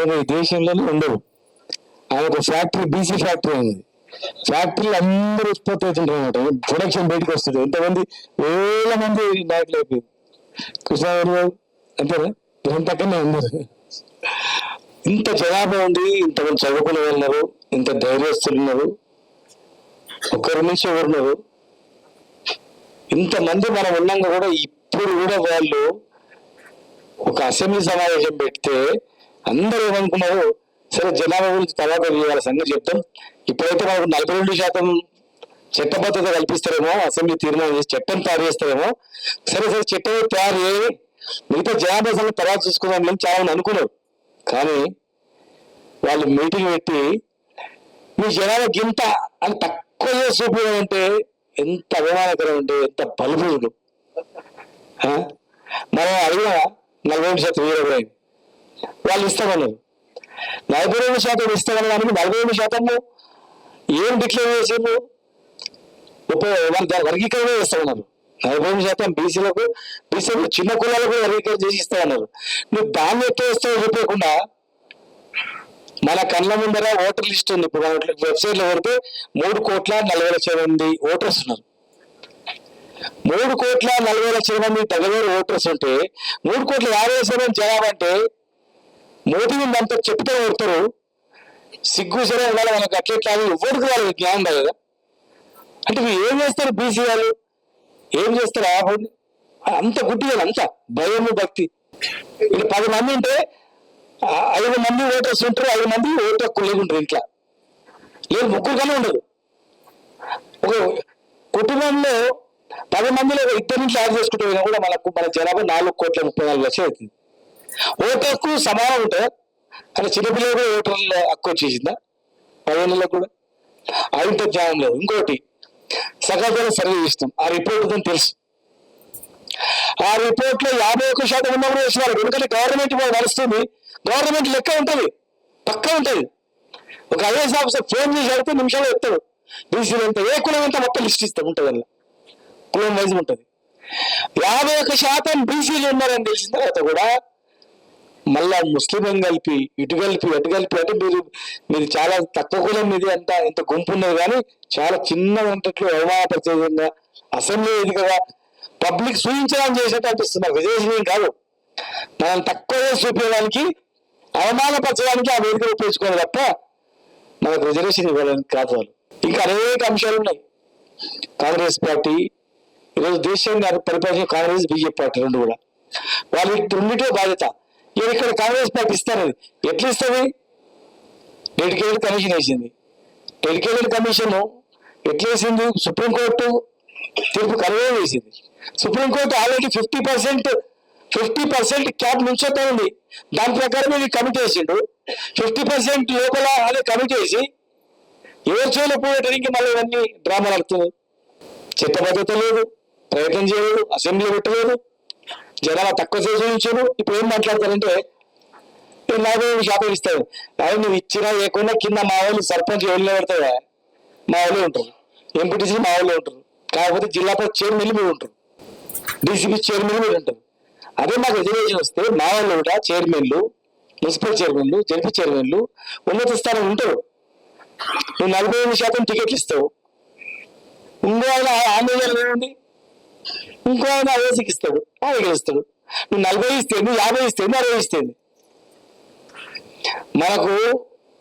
వేరే ఈ దేశంలోనే ఉండవు. ఆయన ఒక ఫ్యాక్టరీ బీసీ ఫ్యాక్టరీ అనేది ఫ్యాక్టరీలు అందరూ ఉత్పత్తి అవుతుంటారు అనమాట ప్రొడక్షన్ బయటకు వస్తుంది. ఎంతమంది? వేల మంది నాయకులు అయిపోయింది కృష్ణారావు గారు అంతేనా ఇవన్నీ పక్కనే ఇంత జనాభా ఉంది ఇంతమంది చదువుకునే వాళ్ళు ఉన్నారు ఇంత ధైర్యస్తులు ఉన్నారు. ఒకరి నుంచి ఎవరున్నారు ఇంతమంది మనం ఉన్నాక కూడా ఇప్పుడు కూడా వాళ్ళు ఒక అసెంబ్లీ సమావేశం పెడితే అందరూ ఏమనుకున్నారు సరే జనాభా గురించి తర్వాత వాళ్ళ సంగతి చెప్తాం. ఇప్పుడైతే మనకు నలభై రెండు శాతం చట్టబద్ధత కల్పిస్తారేమో అసెంబ్లీ తీర్మానం చేసి చట్టం తయారు చేస్తారేమో. సరే సరే చట్టం తయారు చేయి మిగతా జనాభా సంగతి తర్వాత చూసుకుందాం అని చాలా అనుకున్నారు. కానీ వాళ్ళు మీటింగ్ పెట్టి మీ జనాభా గింత అని తక్కువ చూపించడం అంటే ఎంత అభిమానకరం అంటే ఎంత బలుపుడు మనం అడిగిన నలభై రెండు శాతం వీరబ్రాయి వాళ్ళు ఇస్తామన్నారు నలభై రెండు శాతం ఇస్తామని దానికి నలభై రెండు శాతము ఏం డిక్లేర్ చేసిండ్రు? ఉప వాళ్ళు దాని వర్గీకరణ చేస్తామన్నారు. నలభై రెండు శాతం బీసీలకు బీసీలకు చిన్న కులాలకు వర్గీకరణ చేసి ఇస్తామన్నారు. నువ్వు దాన్ని ఎట్లా ఇస్తావు చెప్పకుండా మన కళ్ళ ముందర ఓటర్ లిస్ట్ ఉంది. ఇప్పుడు వెబ్సైట్లో పెడితే మూడు కోట్ల నలభై లక్షల మంది ఓటర్స్ ఉన్నారు. మూడు కోట్ల నలభై లక్షల మంది దగ్గర ఓటర్స్ ఉంటే మూడు కోట్ల యాభై లక్షల మంది జనాభా అంటే మోదీ అంతా చెప్తే కొడతారు సిగ్గు సరే ఉండాలి మనకు అట్లెట్లా ఎవరికి వాళ్ళకి జ్ఞానం లేదు కదా అంటే మీరు ఏం చేస్తారు బీసీ వాళ్ళు? ఏం చేస్తారు ఆ అంత గుడ్డిగా అంత భయము భక్తి. పది మంది ఉంటే ఐదు మంది ఓటర్స్ ఉంటారు ఐదు మంది ఓటు హక్కు లేకుంటారు ఇంట్లో. లేదు ముగ్గురు కన్నా ఉండదు. ఒక కుటుంబంలో పది మందిలో ఒక ఇద్దరు నుంచి యాడ్ చేసుకుంటే కూడా మనకు మన జనాభా నాలుగు కోట్ల ముప్పై నాలుగు లక్షలు అవుతుంది. ఓటు హక్కు సమానం ఉంటుందా కానీ చిన్నపిల్లలు కూడా ఓటర్ల హక్కు వచ్చేసిందా? పదిహేనులకు కూడా. అయింత జ్ఞానం లేదు. ఇంకోటి సకాలంలో సర్వే చేస్తాం. ఆ రిపోర్ట్ ఉందని తెలుసు. ఆ రిపోర్ట్లో యాభై ఒక్క శాతం ఉన్నప్పుడు వేసినారు ఎందుకంటే గవర్నమెంట్ నడుస్తుంది. గవర్నమెంట్ లెక్క ఉంటది. పక్క ఉంటది. ఒక ఐఏఎస్ ఆఫీసర్ ఫోన్ చేసి అడిగితే నిమిషాలు ఎత్తాడు బీసీలు ఎంత ఏ కులం ఎంత మొత్తం లిస్ట్ ఇస్తాం. ఉంటుంది కులం వైజ్ ఉంటుంది. యాభై ఒక్క శాతం బీసీలు ఉన్నారని తెలిసిన తర్వాత కూడా మళ్ళా ముస్లిం కలిపి ఇటు కలిపి అటు కలిపి అంటే మీరు మీరు చాలా తక్కువ కులం మీది అంత ఇంత గుంపు ఉన్నది. కానీ చాలా చిన్న ఉన్నట్లు అవమానపరిచే విధంగా అసెంబ్లీ కదా. పబ్లిక్ సూచించడానికి చేసినట్టు అనిపిస్తున్నారు విజయశ్రీ కాదు. మనం తక్కువ చూపించడానికి అవమానపరచడానికి ఆ వేదిక ఉపయోగించుకోవాలి తప్ప మనకు రిజర్వేషన్ ఇవ్వడానికి కాదు వాళ్ళు. ఇంకా అనేక అంశాలు ఉన్నాయి. కాంగ్రెస్ పార్టీ ఈరోజు దేశంగా పరిపాలించిన కాంగ్రెస్ బీజేపీ పార్టీ రెండు కూడా. వాళ్ళకి రెండింటే బాధ్యత. ఇక ఇక్కడ కాంగ్రెస్ పార్టీ ఇస్తారు ఎట్లా ఇస్తుంది? డెడికేటెడ్ కమిషన్ వేసింది. డెడికేటెడ్ కమిషన్ ఎట్లా వేసింది? సుప్రీంకోర్టు తీర్పు కనుగోలు వేసింది. Supreme court already fifty percent fifty percent cap నుంచోతా ఉంది. దాని ప్రకారం ఇది కమిటీ వేసిండు. ఫిఫ్టీ పర్సెంట్ లోపల అదే కమిటీ వేసి ఎవరు పోయేటానికి మళ్ళీ ఇవన్నీ డ్రామాలు ఆడుతున్నారు చిత్తబద్ధత లేదు ప్రయత్నం చేయలేదు అసెంబ్లీ పెట్టలేదు. జనాలు తక్కువ చేసి ఉంచారు ఇప్పుడు ఏం మాట్లాడతారంటే "ఏ నలభై ఐదు శాతం ఇస్తారు అవి నువ్వు ఇచ్చినా లేకుండా కింద మా వాళ్ళు సర్పంచ్ వెళ్ళి పెడతావా మా వాళ్ళే ఉంటారు. ఎంపీటీసీ మా వాళ్ళే ఉంటారు. కాకపోతే జిల్లా చైర్మన్లు మీరు ఉంటారు. డీసీపీ చైర్మన్ మీరు ఉంటారు. అదే మాకు రిజర్వేషన్ వస్తే మా వాళ్ళు కూడా చైర్మన్లు మున్సిపల్ చైర్మన్లు జడ్పీ చైర్మన్లు ఉన్నత స్థానం ఉంటారు. నువ్వు నలభై ఐదు శాతం టికెట్లు ఇస్తావు. ఇంకో ఆయన ఆందోళన ఉంది ఇంకో ఆయన ఓసీకి ఇస్తాడు ఆయన ఇస్తాడు నువ్వు నలభై ఇస్తే నువ్వు యాభై ఇస్తే అరవై ఇస్తే మనకు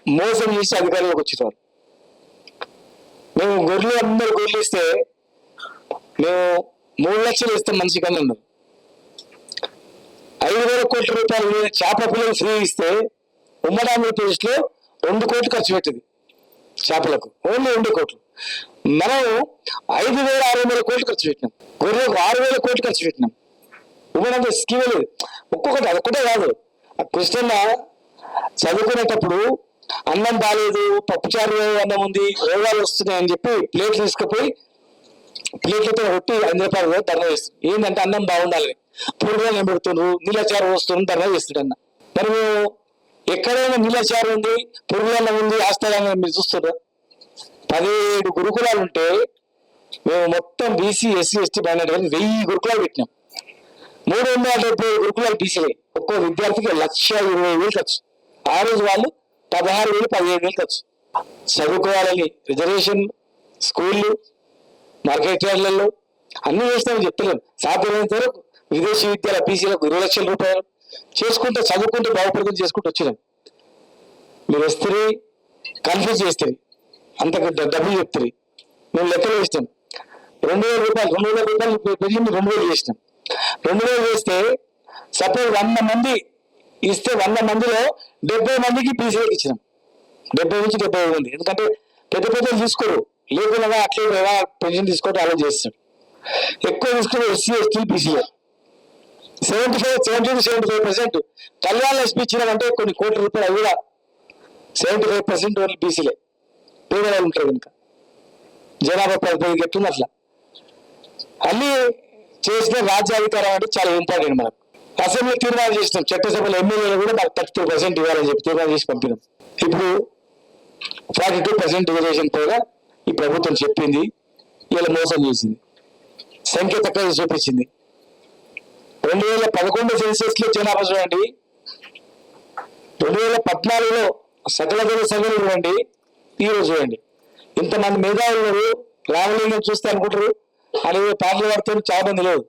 మోసం చేసి అధికారంలోకి వచ్చినారు మేము గొర్రెలు అందరు గొర్రెలు ఇస్తే మేము మూడు లక్షలు ఇస్తాం మనిషి కన్నా ఉన్నారు ఐదు వేల కోట్ల రూపాయలు చేప పిల్లలు ఫ్రీ ఇస్తే ఉమ్మడి ఆంధ్రప్రదేశ్లో రెండు కోట్లు ఖర్చు పెట్టింది చేపలకు. ఓన్లీ రెండు కోట్లు. మనం ఐదు వేల ఆరు వందల కోట్లు ఖర్చు పెట్టినాం. గొర్రెలకు ఆరు వేల కోట్లు ఖర్చు పెట్టినాం. అంటే స్కీమ్ లేదు. ఒక్కొక్కటి అదొక్కటే కాదు. ఆ కృష్ణన్న చదువుకునేటప్పుడు అన్నం బాగాలేదు పప్పుచారు అన్నం ఉంది రోగాలు వస్తున్నాయి అని చెప్పి ప్లేట్ తీసుకుపోయి ప్లేట్లతో కొట్టి ఐదు రూపాయలు కూడా ధర్నా చేస్తుంది. ఏంటంటే అన్నం బాగుండాలి. పురుగులు పెడుతున్నారు నీళ్ళచారు వస్తున్నారు ధర్నా చేస్తుంది అన్న. మరి ఎక్కడైనా నీళ్ళచారు ఉంది పురుగులన్నం ఉంది ఆస్థానం మీరు చూస్తున్నారు పదిహేడు గురుకులాలు ఉంటే మేము మొత్తం బీసీ ఎస్సీ ఎస్టీ మైనార్టీ వెయ్యి గురుకులాలు పెట్టినాం. మూడు వందల డెబ్బై గురుకులాలు బీసీలే ఒక్కో విద్యార్థికి లక్ష ఇరవై వేలు ఖర్చు. ఆ రోజు వాళ్ళు పదహారు వేలు పదిహేడు వేలు ఖర్చు. చదువుకోవాలని రిజర్వేషన్ స్కూళ్ళు మార్కెట్ యార్డ్లలో అన్ని చేస్తామని చెప్తలేము సాధ్యమైనంత వరకు విదేశీ విద్యాల బీసీలకు ఇరవై లక్షల రూపాయలు చేసుకుంటూ చదువుకుంటూ బాగుపడుతుంది చేసుకుంటూ వచ్చినాం. మీరు వస్తే కన్ఫ్యూజ్ చేస్తే అంత డబ్బులు చెప్తుంది మేము లెక్కలు వేస్తాం. రెండు వేల రూపాయలు రెండు వేల రూపాయలు పెరిగింది రెండు వేలు చేసినాం. రెండు వేలు చేస్తే సపోజ్ వంద మంది ఇస్తే వంద మందిలో డెబ్బై మందికి పీసీలకు ఇచ్చినాం. డెబ్బై నుంచి డెబ్బై ఐదు మంది. ఎందుకంటే పెద్ద పెద్దలు తీసుకోరు. లేకుండా అట్లే ఎలా పెన్షన్ తీసుకోవడం అలా చేస్తాడు ఎక్కువ తీసుకుని SC ST PCA seventy five seventy two seventy five percent. Kalyana Lakshmi ఇచ్చినామంటే కొన్ని కోట్ల రూపాయలు అవి కూడా. సెవెంటీ ఫైవ్ పర్సెంట్ ఓన్లీ బీసీలే పేదవాళ్ళు ఉంటారు కనుక? జనాభా పది చెప్తుంది అట్లా. అన్నీ చేసిన రాజ్యాధికారం అంటే చాలా ఇంపార్టెంట్ మనకు. అసెంబ్లీ తీర్మానం చేసినాం. చట్టసభలో ఎమ్మెల్యేలు కూడా మాకు థర్టీ టూ పర్సెంట్ ఇవ్వాలని చెప్పి తీర్మానం చేసి పంపినాం. ఇప్పుడు ఫార్టీ టూ పర్సెంట్ రిజర్వేషన్ పైగా ఈ ప్రభుత్వం చెప్పింది. వీళ్ళ మోసం చేసింది. సంఖ్య తక్కువ చూపించింది. రెండు వేల పదకొండు సెన్సెస్లో జనాభా చూడండి. రెండు వేల పద్నాలుగులో సకల జన సంఖ్యలు చూడండి. ఈ రోజు చూడండి ఇంతమంది మేధావులు ఉన్నారు. రామలింగం చూస్తే అనుకుంటారు. అనేది పాటలు పడతారు చాలా మంది లేదు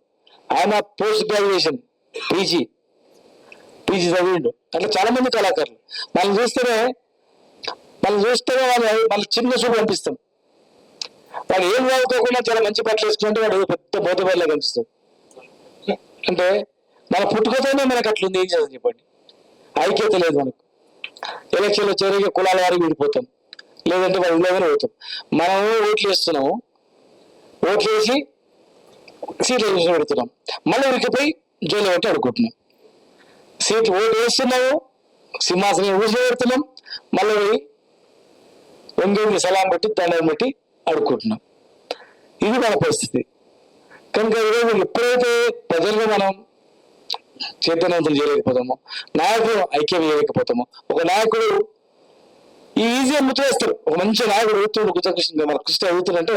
ఆయన పోస్ట్ గ్రాడ్యుయేషన్ పీజీ. పీజీ చదివిండు. అట్లా చాలా మంది కళాకారులు. వాళ్ళని చూస్తేనే వాళ్ళు చూస్తేనే వాళ్ళు వాళ్ళ చిన్న చూపు కనిపిస్తాం వాడు ఏం చదువుకోకుండా చాలా మంచి బట్టలు వేసుకుంటే వాడు పెద్ద బోధపల్లా కనిపిస్తాడు. అంటే మన పుట్టుకతోనే మనకు అట్లుంది. ఏం చేద్దాం చెప్పండి? ఐక్యత లేదు మనకు. ఎలక్షన్లో చేరే కులాల వారికి విడిపోతాం. లేదంటే మనం ఉండగానే పోతాం మనం ఓట్లు వేస్తున్నాము. ఓట్లు వేసి సీట్లు చూసి పెడుతున్నాం మళ్ళీ ఉరికిపోయి జైలు పెట్టి అడుగుతున్నాం సీట్ ఓటు వేస్తున్నాము. సింహాసనం ఊసి పెడుతున్నాం. మళ్ళీ పోయి సలాం పెట్టి దండం పెట్టి అడుక్కుంటున్నాం ఇది మన పరిస్థితి. కనుక ఈరోజు ఎప్పుడైతే ప్రజల్లో మనం చైతన్యవంతం చేయలేకపోతామో నాయకుడు ఐక్యం చేయలేకపోతామో ఒక నాయకుడు ఈ ఈజీగా ముద్ర వేస్తారు. ఒక మంచి నాయకుడు అవుతుంది కృష్ణ మన కృష్ణ అవుతుందంటే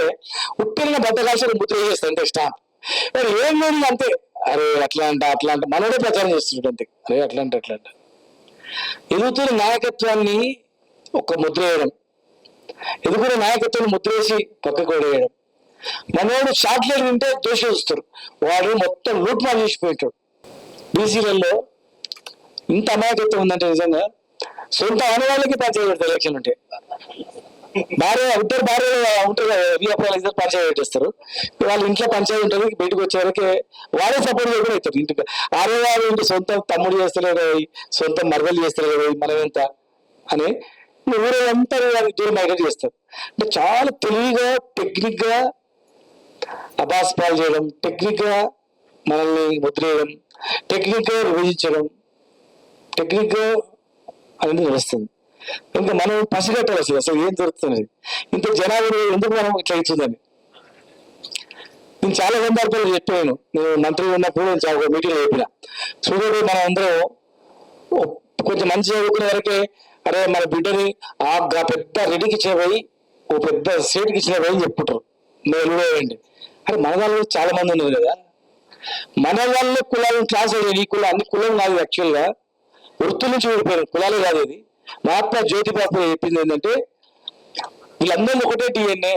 ఉట్టిన బద్దకాల్సిన ముద్ర వేస్తారు అంటే స్టాంప్ మరి ఏం లేదు అంతే. అరే అట్లా అంట అట్లా అంట మనోడే ప్రచారం చేస్తున్నాడు అంతే. అరే అట్లా అంటే అట్లా ఎదుగుతున్న నాయకత్వాన్ని ఒక ముద్ర వేయడం. ఎదుగుతున్న నాయకత్వాన్ని ముద్ర వేసి పక్కకు వేయడం మనోడు షార్ట్లెట్ వింటే దోషి వస్తారు వాడు మొత్తం లూట్ మార్ చేసిపోయింటాడు బీసీలలో ఇంత అమాయకత్వం ఉందంటే నిజంగా సొంత ఆడవాళ్ళకి పరిచయం పెడతారు ఎలక్షన్ ఉంటే. భార్య ఇద్దరు భార్య ఉంటారు కదా విఎఫ్ఐలు ఇద్దరు పరిచయం పెట్టేస్తారు వాళ్ళ ఇంట్లో పంచాయతీ ఉంటుంది బయటకు వచ్చే వరకే వాడే సపోర్ట్ కూడా అవుతారు. ఇంటికి ఆరే వాళ్ళు ఇంటి సొంత తమ్ముడు చేస్తలేరు సొంత మరదలు చేస్తలేరు మనం ఎంత అని ఊరంతా వాళ్ళకి దూరం మైగ్రేట్ చేస్తారు. అంటే చాలా తెలివిగా టెక్నిక్గా అభాస్పాలు చేయడం టెక్నిక్గా మనల్ని ముద్రేయడం టెక్నిక్గా విభజించడం టెక్నిక్గా అనేది నడుస్తుంది ఇంకా మనం పసిగట్టాలి అసలు అసలు ఏం జరుగుతున్నది ఇంత జనాభా ఎందుకు మనం ఇట్లా అవుతుందని? నేను చాలా సందర్భాలు చెప్పాను. నేను మంత్రి ఉన్నప్పుడు నేను మీటింగ్ చెప్పిన. చూడండి మనం అందరం కొంచెం మంచి చదువుకునే వరకే అరే మన బిడ్డని ఆ పెద్ద రెడీకి ఇచ్చినపోయి ఓ పెద్ద సీట్కి ఇచ్చినవి అని చెప్పుకుంటారు. మేము వేయండి అరే మన వాళ్ళు చాలా మంది ఉన్నారు కదా. మన వాళ్ళు కులాలను క్లాస్ అయ్యేది ఈ కులం అన్ని కులం కాదు యాక్చువల్గా. వృత్తుల నుంచి ఓడిపోయారు కులాలే కాదు ఇది. మహాత్మా జ్యోతిబాబు చెప్పింది ఏంటంటే వీళ్ళందరూ ఒకటే డిఎన్ఏ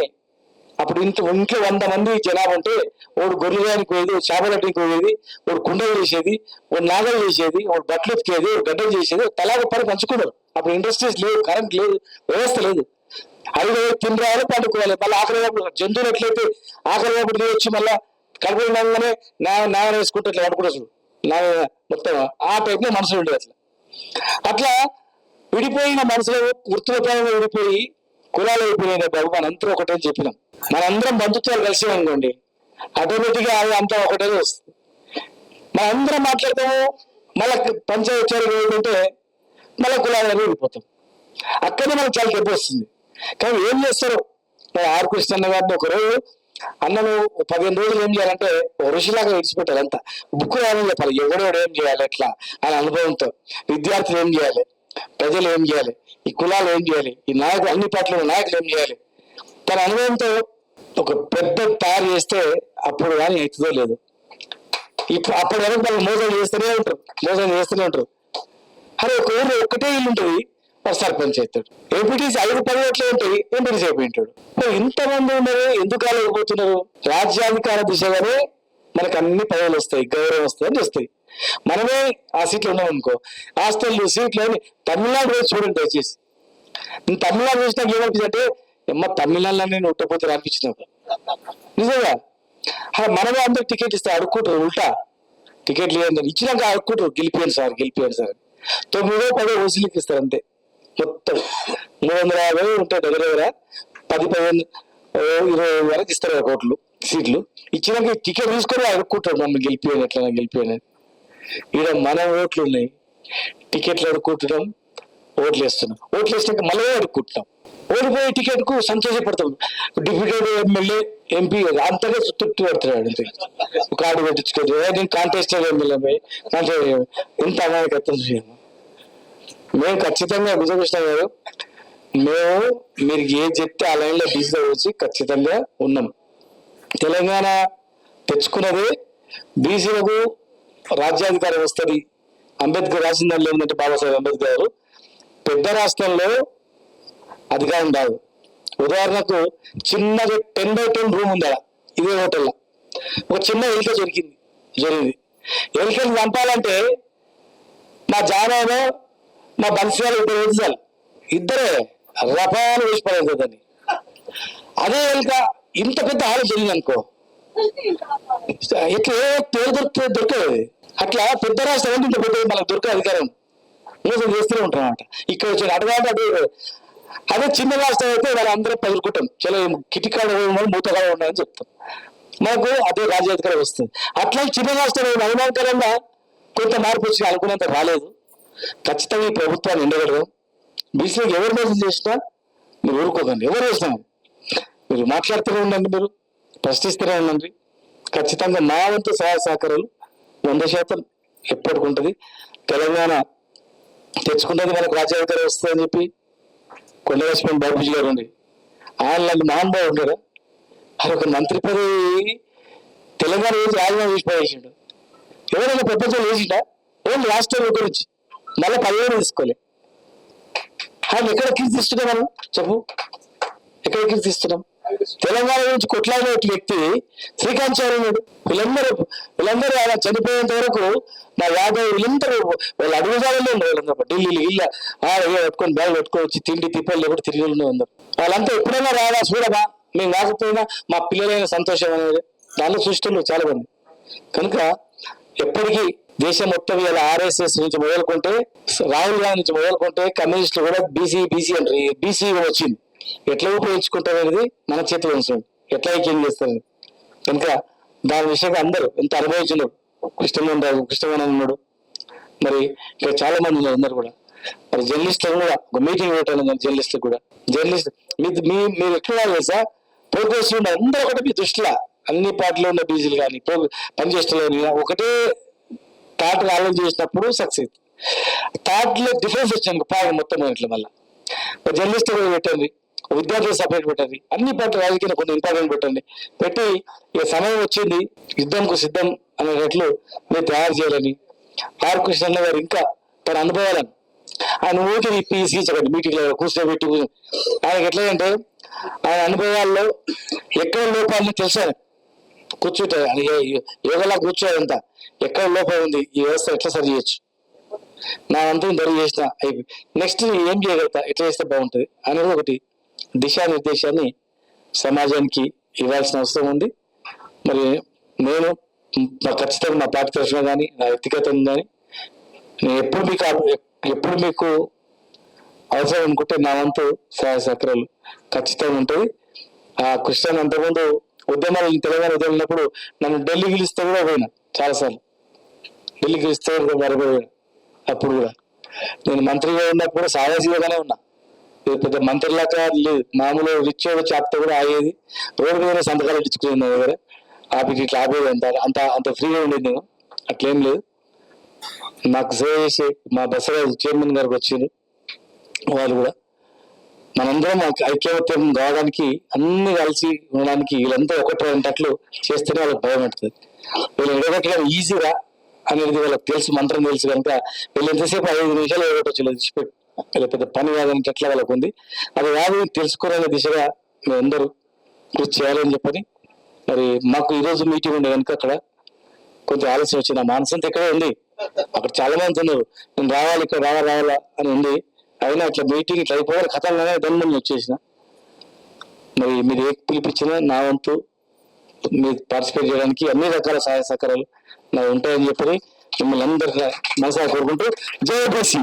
అప్పుడు ఇంత ఇంట్లో వంద మంది జనాభా ఉంటే వాడు గొర్రెలకు పోయేది ఒక చేపలకి పోయేది వాడు కుండలు చేసేది వాడు నాగలు చేసేది వాడు బట్టలు ఉతికేది వాడు గడ్డలు చేసేది ఒక తలాగ పని పంచుకున్నారు. అప్పుడు ఇండస్ట్రీస్ లేవు కరెంట్ లేదు వ్యవస్థ లేదు. అవి తిని రావాలి పండుకోవాలి. మళ్ళీ ఆకలి అప్పుడు జంతువులు ఎట్లయితే ఆకలి వైపు వచ్చి మళ్ళీ కడుపు ఉండగానే న్యాయం నాగ వేసుకుంటే ఇట్లా పడుకుంటారు నా మొత్తం ఆ టైప్లో మనుషులు ఉండేది అట్లా అట్లా విడిపోయిన మనసులో వృత్తుల విడిపోయి కులాలు అయిపోయిన బాబు మనందరం ఒకటే చెప్పినాం. మనందరం బంధుత్వాలు కలిసి అనుకోండి ఆటోమేటిక్గా అది అంతా ఒకటే వస్తుంది. మనందరం మాట్లాడతాము మళ్ళీ పంచాయతీ ఏంటంటే మళ్ళీ కులాలు విడిపోతాం. అక్కడే మనకు చాలా దెబ్బ వస్తుంది. కానీ ఏం చేస్తారు? ఆర్ కృష్ణ గారిని ఒక రోజు అన్నను పదిహేను రోజులు ఏం చేయాలంటే ఓ ఋషిలాగా విడిచిపెట్టాలి అంతా. బుక్ రాయని చెప్పాలి. ఎవడెవడు ఏం చేయాలి ఎట్లా అని అనుభవంతో విద్యార్థులు ఏం చేయాలి? ప్రజలు ఏం చేయాలి? ఈ కులాలు ఏం చేయాలి? ఈ నాయకులు అన్ని పార్టీల నాయకులు ఏం చేయాలి? తన అనుభవంతో ఒక పెద్ద తయారు చేస్తే అప్పుడు కానీ అవుతుందో లేదు. ఇప్పుడు అప్పటి వరకు వాళ్ళు మోసం చేస్తూనే ఉంటారు. మోసం చేస్తూనే ఉంటారు. అరే ఒక ఊరు ఒక్కటే ఇల్లు ఉంటుంది. సర్పంచ్ అవుతాడు ఎంపీటీసీ ఐదు పది ఓట్లే ఉంటాయి ఎంపీటీసీ అయిపోయింటాడు. ఇంతమంది ఉన్నారు ఎందుకు కాలేకపోతున్నారు రాజ్యాధికార దిశగానే మనకు అన్ని పదవులు వస్తాయి గౌరవం వస్తుంది అని వస్తాయి. మనమే ఆ సీట్లు ఉన్నాం అనుకో హాస్టల్ సీట్లు అని తమిళనాడు వేసి చూడండి దయచేసి. నేను తమిళనాడు చూసినాక ఏమనిపించింది అంటే ఎమ్మ తమిళనాడులో నేను ఉట్టపోతే అనిపించిన నిజంగా? ఆ మనమే అందరికి టికెట్ ఇస్తే అడుక్కుంటారు ఉల్టా. టికెట్ లేదని ఇచ్చినాక అడుక్కుంటారు గెలిపాను సార్ గెలిపాను సార్ తొమ్మిదో పదో వసూలికి ఇస్తారు అంతే. మొత్తం మూడు వందల యాభై ఉంటాయి దగ్గర దగ్గర. పది పదిహేను ఇరవై వరకు ఇస్తారు కోట్లు సీట్లు. ఇచ్చినాక టికెట్ తీసుకొని అడుక్కుంటారు మమ్మల్ని గెలిపాను ఎట్లా గెలిపాను ఈడ మన ఓట్లు ఉన్నాయి. టికెట్లు అడుక్కుంటున్నాం ఓట్లు వేస్తున్నాం. ఓట్లు వేసినాక మళ్ళీ అడుక్కుంటున్నాం. ఓడిపోయే టికెట్కు సంతోషపడతాం. డిప్యూటీ ఎమ్మెల్యే ఎంపీ అంతగా తృప్తి పడుతున్నాడు అంతే. కార్డు పెట్టించుకోవద్దు నేను కాంటెస్టెడ్ ఎమ్మెల్యే కాంటెస్ట్ contest ఇంత అమాయకత్వం చేయను. మేము ఖచ్చితంగా విజయకృష్ణ గారు. మేము మీరు ఏం చెప్తే ఆ లైన్లో వచ్చి ఖచ్చితంగా ఉన్నాం. తెలంగాణ తెచ్చుకున్నది బీసీలకు రాజ్యాధికారం వస్తుంది. అంబేద్కర్ రాసిన దానిలో ఏంటంటే బాబాసాహెబ్ అంబేద్కర్ గారు పెద్ద రాష్ట్రంలో అధికారం రాదు. ఉదాహరణకు చిన్నగా టెన్ బై టెన్ రూమ్ ఉంది ఇదే హోటల్లో. ఒక చిన్న ఎలిక జరిగింది జరిగింది. ఎలికలు చంపాలంటే మా జానాలో మా బన్సీవాళ్ళు ఇద్దరు వేసాలి ఇద్దరే రపాలు వేసి పడేది దాన్ని అదే ఎలిక ఇంత పెద్ద హాలు జరిగింది అనుకో ఇట్లా ఏ పేరు దొరికితే దొరకదు. అట్లా పెద్ద రాష్ట్రం అంటే ఇంత పెద్ద మనకు దొరికే అధికారం. మోసం చేస్తూనే ఉంటాం అనమాట ఇక్కడ వచ్చిన అడగాలి అదే అదే చిన్న రాష్ట్రం అయితే వాళ్ళందరూ పదులుకుంటాం చాలా కిటికాడ మూత మూతగా ఉండాలని చెప్తాం మనకు అదే రాజ్యాధికారం వస్తుంది. అట్లా చిన్న రాష్ట్రం అనుమానకరంగా కొంత మార్పు వచ్చి అనుకున్నంత రాలేదు. ఖచ్చితంగా ఈ ప్రభుత్వాన్ని ఎండగడదాం బీసీలకు ఎవరు మోసం చేసినా మీరు ఊరుకోకండి. ఎవరు చేసినా మీరు మాట్లాడుతూనే ఉండండి మీరు ప్రశ్నిస్తూనే ఉండండి. ఖచ్చితంగా మా వంతు సహాయ సహకారాలు వంద శాతం ఎప్పటికి ఉంటుంది. తెలంగాణ తెచ్చుకున్నది మనకు రాజ్యాధికారం వస్తుందని చెప్పి కొండలక్ష్మణ్ బాబుజీ గారు ఉండి ఆయన లాంటి మహానుభావుడు ఉండరా అది ఒక మంత్రి పదవి తెలంగాణ వేసి రాజీనామా చేసి పడేసిండు ఎవరైనా ప్రపంచంలో వేసిండా ఓన్లీ రాష్ట్రం గురించి మళ్ళీ పదివేలు తీసుకోలే. ఆయన ఎక్కడ కీర్తిస్తున్నాం మనం చెప్పు. ఎక్కడ కీర్తిస్తున్నాం తెలంగాణ నుంచి కొట్లాడిన వ్యక్తి శ్రీకాంత్ చార్యుడు వీళ్ళందరూ వీళ్ళందరూ ఆయన చనిపోయేంత వరకు మా యాదవ్ వీళ్ళందరూ వాళ్ళ అడుగుజాడలో ఉన్నారు ఢిల్లీ ఇల్ల ఆడ పెట్టుకొని బ్యాగ్ పెట్టుకొని వచ్చి తిండి తిప్పలు లేకుండా తిరిగి ఉన్నారు వాళ్ళంతా ఎప్పుడైనా రాదా? చూడమా మేము రాకపోయినా మా పిల్లలైన సంతోషం అనేది. దానిలో సృష్టిలో చాలా మంది. కనుక ఎప్పటికీ దేశం మొత్తం ఇలా ఆర్ఎస్ఎస్ నుంచి మొదలుకుంటే రాహుల్ గాంధీ నుంచి మొదలుకుంటే కమ్యూనిస్టులు కూడా బీసీ బీసీ అంటారు బీసీ వచ్చింది. ఎట్లా ఉపయోగించుకుంటారు అనేది మన చేతిలో ఉంచండి ఎట్లా ఐక్యం చేస్తారు? కనుక దాని విషయంగా అందరూ ఎంత అనుభవించినారు? కృష్ణమోహన్ కృష్ణమోహన్ ఉన్నాడు. మరి ఇక్కడ చాలా మంది ఉన్నారు అందరు కూడా. మరి జర్నలిస్టులు కూడా ఒక మీటింగ్ పెట్టాను జర్నలిస్టులు కూడా. జర్నలిస్ట్ మీ మీ మీరు ఎట్లా తెలుసా? ప్రోగ్రెస్ ఉన్న అందరూ ఒకటి మీ దృష్టిలో. అన్ని పార్టీలో ఉన్న బీజీలు కానీ పనిచేస్తున్నారు ఒకటే థాట్ ఆలోచన చేసినప్పుడు సక్సెస్. థాట్లో డిఫరెన్స్ వచ్చింది పాయింట్ మొత్తం ఇట్లా మళ్ళీ. జర్నలిస్ట్ కూడా పెట్టండి విద్యార్థులు సపరేట్ పెట్టండి అన్ని పార్టీ రాజకీయ కొన్ని ఇంపార్టెంట్ పెట్టండి. పెట్టి ఇక సమయం వచ్చింది యుద్ధంకు సిద్ధం అనేటట్లు మీరు తయారు చేయాలని. ఆర్ కృష్ణ గారు ఇంకా తన అనుభవాలను. ఆయన ఊరికి ఇప్పి ఇసుకించకండి మీటింగ్లో కూర్చోబెట్టి ఆయనకి ఎట్లా అంటే ఆయన అనుభవాల్లో ఎక్కడ లోపాలని తెలుసా? కూర్చుంటారు ఆయన యోగలా కూర్చోదంతా ఎక్కడ లోపం ఉంది? ఈ వ్యవస్థ ఎట్లా సరి చేయొచ్చు? నా అంతా దరి చేసిన నెక్స్ట్ ఏం చేయగలుగుతా? ఎట్లా చేస్తే బాగుంటుంది? అనేది ఒకటి. దిశానిర్దేశాన్ని సమాజానికి ఇవ్వాల్సిన అవసరం ఉంది. మరి నేను ఖచ్చితంగా నా పార్టీ తరఫున కానీ నా వ్యక్తిగతంగా కానీ నేను ఎప్పుడు మీకు ఎప్పుడు మీకు అవసరం అనుకుంటే నా వంతు సహాయ సహకారాలు ఖచ్చితంగా ఉంటుంది ఆ కృష్ణ అంతకుముందు ఉద్యమాలు తెలంగాణ ఉద్యమం ఉన్నప్పుడు నన్ను ఢిల్లీ గెలిస్తే కూడా పోయినా చాలాసార్లు. ఢిల్లీ పిలిస్తే కూడా అప్పుడు కూడా. నేను మంత్రిగా ఉన్నప్పుడు కూడా ఉన్నా. పెద్ద మంత్రి లాగా లేదు మామూలు రిచ్ చేపతో కూడా ఆగేది. రోడ్డు మీద సంతకాలు ఇచ్చుకునేది నా దగ్గర. ఆపికి ఇట్లా ఆపేది అంత అంత అంత ఫ్రీగా ఉండేది నేను. అట్లేం లేదు. నాకు సేవ చేసి మా బసరాజు చైర్మన్ గారికి వచ్చింది వాళ్ళు కూడా. మనందరం ఐక్యవత్యం కావడానికి అన్ని కలిసి ఉండడానికి వీళ్ళంతా ఒకటి అంటట్లు చేస్తేనే వాళ్ళకి భయం పెడుతుంది వీళ్ళు ఎడగట్టడం ఈజీగా అనేది వాళ్ళకి తెలుసు మంత్రం తెలుసు కనుక వీళ్ళు ఎంతసేపు ఐదు నిమిషాలు ఏడవచ్చు విడిచిపెట్టి వీళ్ళ పెద్ద పని కాదని ఎట్లా వాళ్ళకు ఉంది. అది కాదు తెలుసుకోవాలనే దిశగా మేమందరూ కృషి చేయాలని చెప్పని మరి మాకు ఈరోజు మీటింగ్ ఉండే కనుక అక్కడ కొంచెం ఆలస్యం వచ్చింది. ఆ మానసంత ఇక్కడే ఉంది. అక్కడ చాలా మంది ఉన్నారు. నేను రావాలి ఇక్కడ రావాలి రావాలా అని ఉంది. అయినా ఇట్లా మీటింగ్ ఇట్లా అయిపోవాలి కథలనే దాని ముందు వచ్చేసిన. మరి మీరు ఏ పిలిపించినా నా వంతు మీరు పార్టిసిపేట్ చేయడానికి అన్ని రకాల సహాయ సహకారాలు ఉంటాయని చెప్పి మిమ్మల్ని అందరికీ మనసా కోరుకుంటూ జయ బసి